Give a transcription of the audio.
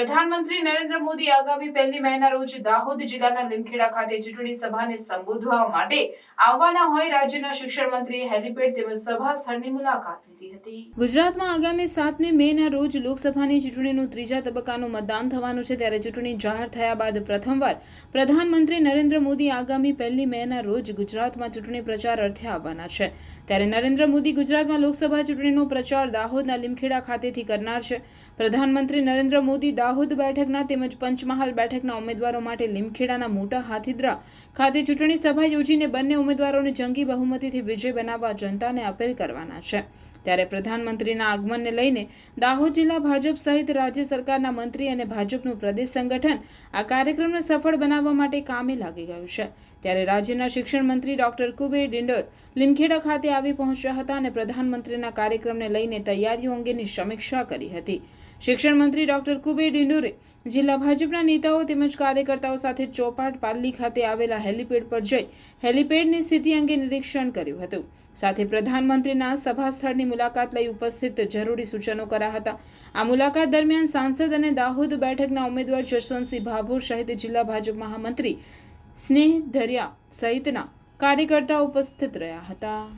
પ્રધાનમંત્રી નરેન્દ્ર મોદી આગામી પહેલી મેના રોજ દાહોદ જિલ્લાના લીમખેડા ખાતે ચૂંટણી સભાને સંબોધવા માટે આવવાના હોય રાજ્યના શિક્ષણ મંત્રીએ હેલીપેડ તેમજ સભા સ્થળની મુલાકાત લીધી હતી. ગુજરાતમાં આગામી સાતમી મે ના રોજ લોકસભાની ચૂંટણીનું ત્રીજા તબક્કાનું મતદાન થવાનું છે ત્યારે ચૂંટણી જાહેર થયા બાદ પ્રથમવાર પ્રધાનમંત્રી નરેન્દ્ર મોદી આગામી પહેલી મે ના રોજ ગુજરાતમાં ચૂંટણી પ્રચાર અર્થે આવવાના છે. ત્યારે નરેન્દ્ર મોદી ગુજરાતમાં લોકસભા ચૂંટણીનો પ્રચાર દાહોદના લીમખેડા ખાતેથી કરનાર છે. પ્રધાનમંત્રી નરેન્દ્ર મોદી દાહોદ બેઠકના તેમજ પંચમહાલ બેઠકના ઉમેદવારો માટે લીમખેડાના મોટા હાથીદ્રા ખાતે ચૂંટણી સભા યોજીને બંને ઉમેદવારોને જંગી બહુમતીથી વિજય બનાવવા જનતાને અપીલ કરવાના છે. ત્યારે પ્રધાનમંત્રીના આગમનને લઈને દાહોદ જિલ્લા ભાજપ સહિત રાજ્ય સરકારના મંત્રી અને ભાજપનું પ્રદેશ સંગઠન આ કાર્યક્રમને સફળ બનાવવા માટે કામે લાગી ગયું છે. ત્યારે રાજ્યના શિક્ષણ મંત્રી ડોક્ટર કુબેર ડિંડોર લીમખેડા ખાતે આવી પહોંચ્યા હતા અને પ્રધાનમંત્રીના કાર્યક્રમને લઈને તૈયારીઓ અંગેની સમીક્ષા કરી હતી. શિક્ષણ મંત્રી ડોક્ટર કુબેર ડિંડોરે જિલ્લા ભાજપના નેતાઓ તેમજ કાર્યકર્તાઓ સાથે ચોપાટ પાલ્લી ખાતે આવેલા હેલીપેડ પર જઈ હેલીપેડની સ્થિતિ અંગે નિરીક્ષણ કર્યું હતું. સાથે પ્રધાનમંત્રીના સભા સ્થળની મુલાકાત લઈ ઉપસ્થિત જરૂરી સૂચનો કર્યા હતા. આ મુલાકાત દરમિયાન સાંસદ અને દાહોદ બેઠકના ઉમેદવાર જસવંતસિંહ ભાભોર સહિત જિલ્લા ભાજપ મહામંત્રી સ્નેહ ધરિયા સહિતના કાર્યકર્તાઓ ઉપસ્થિત રહ્યા હતા.